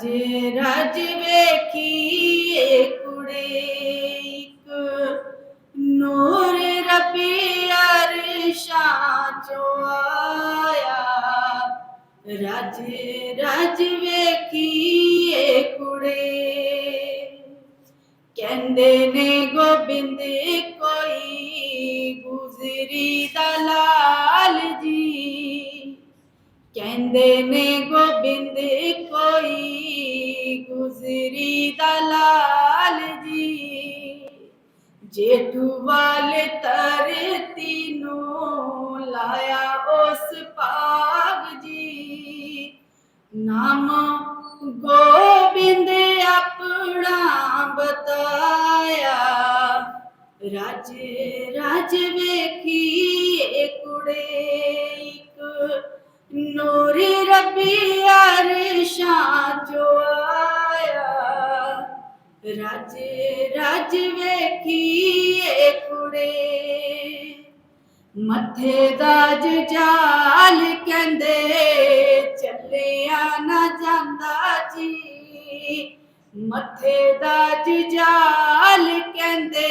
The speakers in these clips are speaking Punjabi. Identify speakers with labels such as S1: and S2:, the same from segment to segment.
S1: ਰਜ ਰਜ ਵੇਖੀਏ ਕੁੜੇ ਇੱਕ। ਨੂਰ ਰੱਬੀ ਅਰਸ਼ਾਂ ਚੋਂ ਆਇਆ। ਰਜ ਰਜ ਵੇਖੀਏ ਕੁੜੇ। ਕਹਿੰਦੇ ਨੇ ਗੋਬਿੰਦ, ਕੋਈ ਗੁਜ਼ਰੀ ਦਲਾਲ ਜੀ। ਕਹਿੰਦੇ ਨੇ ਗੋਬਿੰਦ ਗੁਜ਼ਰੀ ਦਾ ਜੀ ਜੇਠੂ ਵਾਲੇ ਤਰਤੀ ਨੂੰ ਲਾਇਆ ਉਸ ਪਾਗ ਜੀ ਨਾਮ ਗੋਬਿੰਦ ਆਪਣਾ ਬਤਾਇਆ ਰਾਜ ਰਾਜ ਵੇਖੀਏ ਕੁੜੇ ਇੱਕ ਨੂਰ ਰੱਬੀ ਅਰਸ਼ਾਂ ਰਾਜ ਰਾਜ ਵੇਖੀਏ ਕੁੜੇ। ਮੱਥੇ ਦਾ ਜਜਾਲ ਕਹਿੰਦੇ, ਚੱਲਿਆ ਨਾ ਜਾਂਦਾ ਜੀ। ਮੱਥੇ ਦਾ ਜਜਾਲ ਕਹਿੰਦੇ,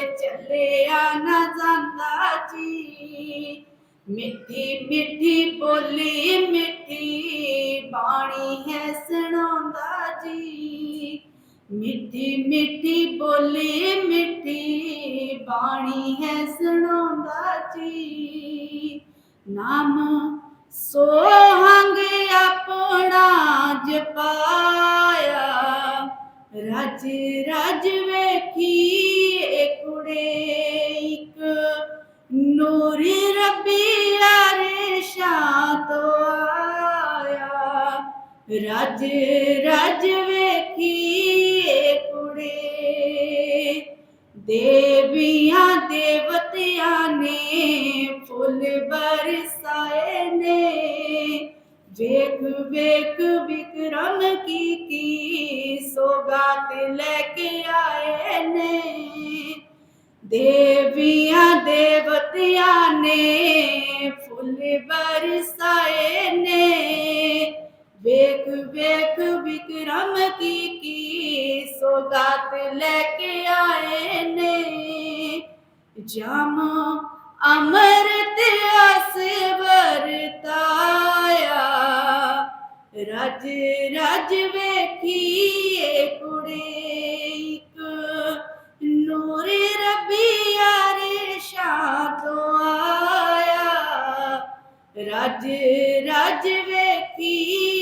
S1: ਚੱਲਿਆ ਨਾ ਜਾਂਦਾ ਜੀ। ਮਿੱਠੀ ਮਿੱਠੀ ਬੋਲੀ, ਮਿੱਠੀ ਬਾਣੀ ਹੈ ਸੁਣਾਉਂਦਾ ਜੀ। ਮਿੱਠੀ ਮਿੱਠੀ ਬੋਲੀ, ਮਿੱਠੀ ਬਾਣੀ ਹੈ ਸੁਣਾਉਂਦਾ ਜੀ। ਨਾਮ ਸੋਹੰਗ ਆਪਣਾ ਜਪਾਇਆ। ਰਜ ਰਜ ਵੇਖੀ ਕੁੜੇ ਇੱਕ। ਨੂਰੀ ਰੱਬੀ ਅਰਸ਼ਾਂ ਤੋਂ ਆਇਆ। ਰਜ ਰਜ ਵੇਖੀਏ ਕੁੜੇ ਦੇਵੀਆਂ ਦੇਵਤਿਆਂ ਨੇ ਫੁੱਲ ਬਰਸਾਏ ਨੇ। ਵੇਖ ਵੇਖ ਵਿਕਰਮ ਕੀ ਕੀ ਸੋਗਾਤ ਲੈ ਕੇ ਆਏ ਨੇ। ਦੇਵੀਆਂ ਦੇਵਤਿਆਂ ਨੇ ਫੁੱਲ ਬਰਸਾਏ ਸੋਗਾਤ ਲੈ ਕੇ ਆਏ ਨੇ। ਜਮ ਅਮਰਤ ਅਸ ਵਰਤਾਇਆ। ਰਜ ਰਜ ਵੇਖੀਏ ਕੁੜੇ ਇੱਕ। ਨੂਰ ਰੱਬੀ ਅਰਸ਼ਾਂ ਤੋਂ ਆਇਆ। ਰਜ ਰਜ ਵੇਖੀ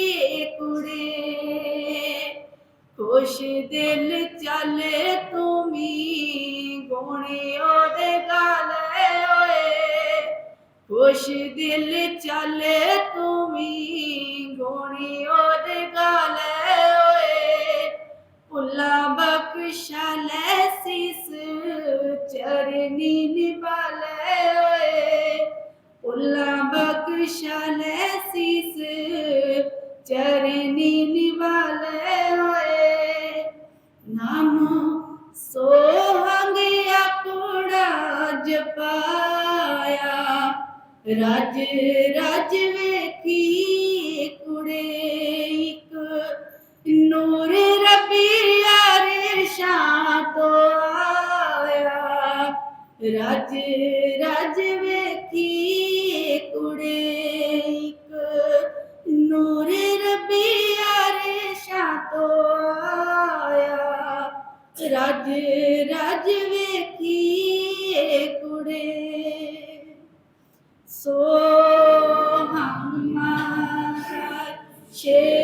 S1: ਖੁਸ਼ ਦਿਲ ਚੱਲੇ ਤੁਮੀ ਗੋਣੇ ਉਹਦੇ ਗਾਲੇ ਓਏ। ਖੁਸ਼ ਦਿਲ ਚੱਲੇ ਤੁਮੀ ਗੋਣੇ ਉਹਦੇ ਗਾਲੇ ਓਏ। ਭੁੱਲਾ ਬਖਸ਼ਾ ਲੈ ਸਿਸ ਚਰਨੀ ਨਿਭਾਲੇ ਓਏ। ਭੁੱਲਾ ਬਖਸ਼ਾ ਲੈ ਰਜ ਰਜ ਵੇਖੀ ਕੁੜੇ ਇੱਕ ਨੂਰ ਰੱਬੀ ਅਰਸ਼ਾਂ ਤੋਂ ਆਇਆ ਰਜ ਰਜ ਵੇਖੀ ਕੁੜੇ ਇੱਕ ਨੂਰ ਰੱਬੀ ਅਰਸ਼ਾਂ ਤੋਂ ਆਇਆ ਰਜ ਰਜ Cheers.